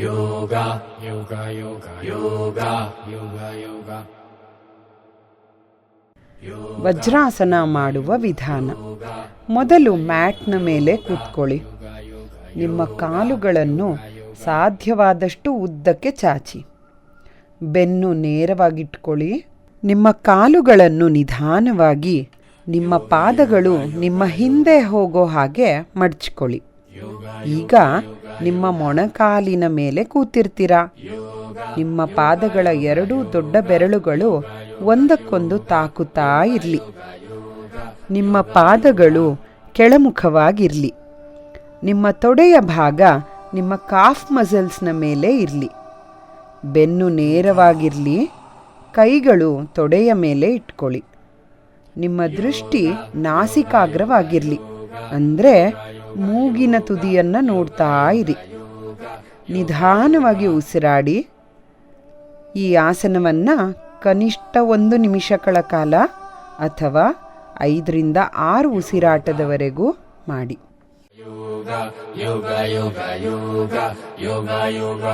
yoga, yoga, yoga, yoga, yoga, yoga. Vajrasana ಮಾಡುವ ವಿಧಾನ. ಮೊದಲು ಮ್ಯಾಟ್ನ ಮೇಲೆ ಕೂತ್ಕೊಳ್ಳಿ. ನಿಮ್ಮ ಕಾಲುಗಳನ್ನು ಸಾಧ್ಯವಾದಷ್ಟು ಉದ್ದಕ್ಕೆ ಚಾಚಿ. ಬೆನ್ನು ನೇರವಾಗಿಟ್ಕೊಳ್ಳಿ. ನಿಮ್ಮ ಕಾಲುಗಳನ್ನು ನಿಧಾನವಾಗಿ ನಿಮ್ಮ ಪಾದಗಳು ನಿಮ್ಮ ಹಿಂದೆ ಹೋಗೋ ಹಾಗೆ ಮಡ್ಚ್ಕೊಳ್ಳಿ. ಈಗ ನಿಮ್ಮ ಮೊಣಕಾಲಿನ ಮೇಲೆ ಕೂತಿರ್ತೀರಾ? ನಿಮ್ಮ ಪಾದಗಳ ಎರಡೂ ದೊಡ್ಡ ಬೆರಳುಗಳು ಒಂದಕ್ಕೊಂದು ತಾಕುತ್ತಾ ಇರಲಿ. ನಿಮ್ಮ ಪಾದಗಳು ಕೆಳಮುಖವಾಗಿರಲಿ. ನಿಮ್ಮ ತೊಡೆಯ ಭಾಗ ನಿಮ್ಮ ಕಾಫ್ ಮಸಲ್ಸ್ನ ಮೇಲೆ ಇರಲಿ. ಬೆನ್ನು ನೇರವಾಗಿರಲಿ, ಕೈಗಳು ತೊಡೆಯ ಮೇಲೆ ಇಟ್ಕೊಳ್ಳಿ. ನಿಮ್ಮ ದೃಷ್ಟಿ ನಾಸಿಕಾಗ್ರವಾಗಿರಲಿ. ಅಂದರೆ ಮೂಗಿನ ತುದಿಯನ್ನು ನೋಡ್ತಾ ಇರಿ. ನಿಧಾನವಾಗಿ ಉಸಿರಾಡಿ. ಈ ಆಸನವನ್ನು ಕನಿಷ್ಠ ಒಂದು ನಿಮಿಷಗಳ ಕಾಲ ಅಥವಾ ಐದರಿಂದ ಆರು ಉಸಿರಾಟದವರೆಗೂ ಮಾಡಿ. ಯೋಗ ಯೋಗ ಯೋಗ ಯೋಗ ಯೋಗ.